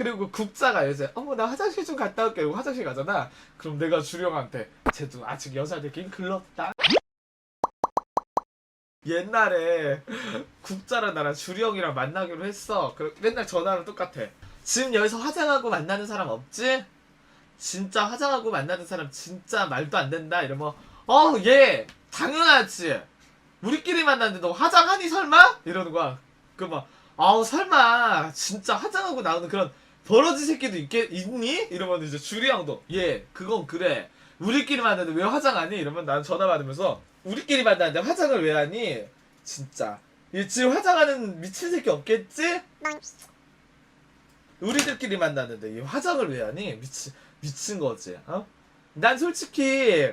그리고 국자가 이제 어머 나 화장실 좀 갔다 올게. 이러고 화장실 가잖아. 그럼 내가 주령한테 쟤도 아직 여자들끼리 글렀다. 옛날에 국자랑 나랑 주령이랑 만나기로 했어. 그 맨날 전화로 똑같아 지금 여기서 화장하고 만나는 사람 없지? 진짜 화장하고 만나는 사람 진짜 말도 안 된다. 이러면 어얘 당연하지. 우리끼리 만났는데 너 화장하니 설마? 이러는 거야. 그막 아우 설마. 진짜 화장하고 나오는 그런 버러지 새끼도 있겠, 있니? 이러면 이제 주리 형도 얘 그건 그래 우리끼리 만났는데 왜 화장하니? 이러면 난 전화 받으면서 우리끼리 만났는데 화장을 왜 하니? 진짜 얘 지금 화장하는 미친 새끼 없겠지? 우리들끼리 만났는데 이 화장을 왜 하니? 미친 미친 거지 어? 난 솔직히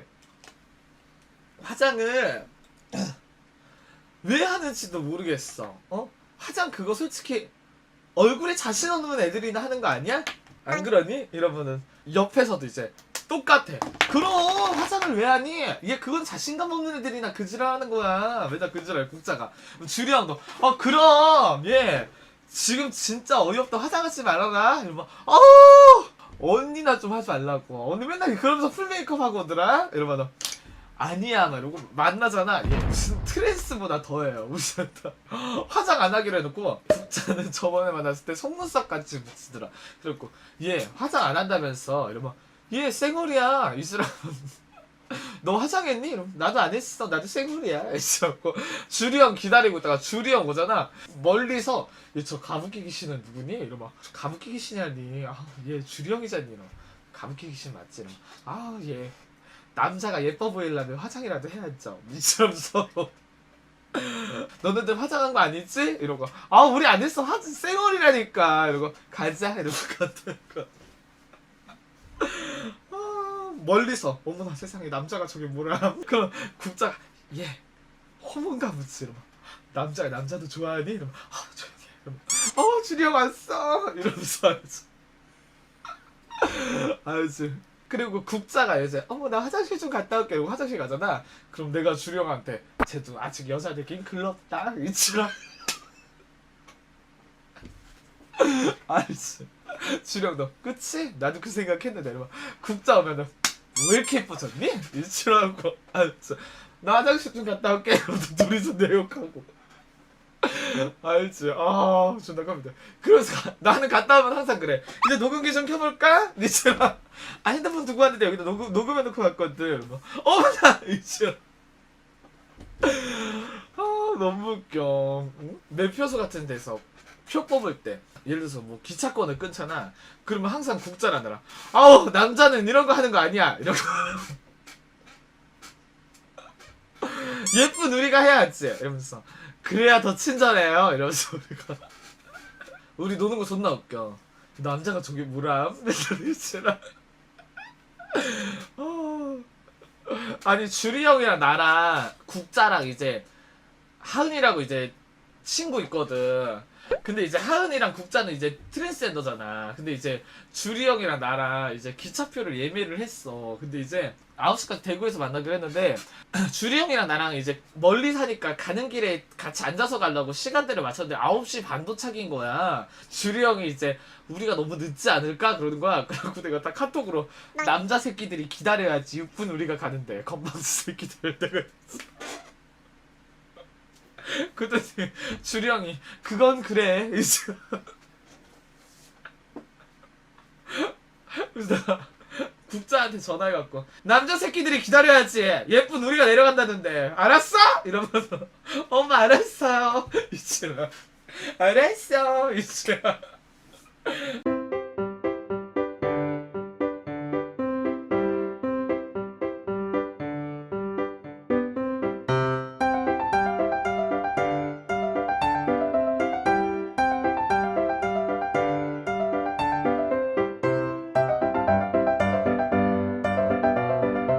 화장을 왜 하는지도 모르겠어 어? 화장 그거 솔직히 얼굴에 자신 없는 애들이나 하는 거 아니야? 안 그러니? 이러면은 옆에서도 이제 똑같아. 그럼 화장을 왜 하니? 얘 그건 자신감 없는 애들이나 그지랄 하는 거야. 맨날 그지랄 국자가. 주리형도 어 그럼 얘 지금 진짜 어이없다 화장하지 말아라. 이러면 어우 언니나 좀 하지 말라고. 언니 맨날 그러면서 풀 메이크업 하고 오더라. 이러면 아니야 막 이러고 만나잖아 얘 무슨 트랜스보다 더해요 무시한다 화장 안 하기로 해놓고 국자는 저번에 만났을 때 속눈썹 같이 묻히더라 그래갖고 얘 화장 안 한다면서 이러면 얘 쌩얼이야 이 사람 너 화장했니? 이러면 나도 안 했어 나도 쌩얼이야 이러고 주리 형 기다리고 있다가 주리 형 오잖아 멀리서 얘저 가부키 귀신은 누구니? 이러면 가부키 귀신이라니 아 얘 주리 형이잖니 이러면 가부키 귀신 맞지? 이러면 아 얘 남자가 예뻐 보이려면 화장이라도 해야죠. 미치면서 너네들 화장한 거 아니지? 이러고 아 우리 안 했어. 화장 쌩얼이라니까. 이러고 가자. 이러고 갔다니까 아, 멀리서 어머나 세상에 남자가 저게 뭐라. 그럼 국자가 얘 호문가 묻지 이러면 남자가 남자도 좋아하니? 이러면 아 조용히 해. 이러면 어 주령 왔어. 이러면서 알지. 알지 그리고 국자가 이제 어머 나 화장실 좀 갔다 올게. 이러고 화장실 가잖아. 그럼 내가 주령한테 쟤도 아직 여자들끼리 글렀다. 이치라 알지 주령도 그치? 나도 그 생각했는데. 이러면 국자 오면은 왜 이렇게 예뻐졌니? 이치라고. 알지 나 화장실 좀 갔다 올게. 이러면 둘이서 내욕하고 알지? 아 존나 깜니다 그래서 가- 나는 갔다 오면 항상 그래. 이제 녹음기 좀 켜볼까? 니처럼. 아 핸드폰 두고 왔는데 여기다 녹음, 녹음해놓고 갔거든. 뭐, 어머나 이처럼. 아 너무 웃겨. 응? 매표소 같은 데서 표 뽑을 때 예를 들어서 뭐 기차권을 끊잖아. 그러면 항상 국자라느라 아우 남자는 이런 거 하는 거 아니야. 이러고 예쁜 우리가 해야지. 이러면서 그래야 더 친절해요. 이러면서 우리가 우리 노는 거 존나 웃겨. 남자가 저게 뭐람? 맨날 이치라 어. 아니 주리 형이랑 나랑 국자랑 이제 하은이라고 이제 친구 있거든. 근데 이제 하은이랑 국자는 이제 트랜스젠더잖아. 근데 이제 주리 형이랑 나랑 이제 기차표를 예매를 했어. 근데 이제 9시까지 대구에서 만나기로 했는데 주리 형이랑 나랑 이제 멀리 사니까 가는 길에 같이 앉아서 가려고 시간대를 맞췄는데 9시 반 도착인 거야. 주리 형이 이제 우리가 너무 늦지 않을까 그러는 거야. 그래갖고 내가 딱 카톡으로 남자 새끼들이 기다려야지 6분 우리가 가는데 건방지 새끼들 내가. 주리 형이 그건 그래. 그래서 국자한테 전화해갖고 남자 새끼들이 기다려야지. 예쁜 우리가 내려간다는데. 알았어? 이러면서 엄마 알았어요. 이치라 알았어. 이치라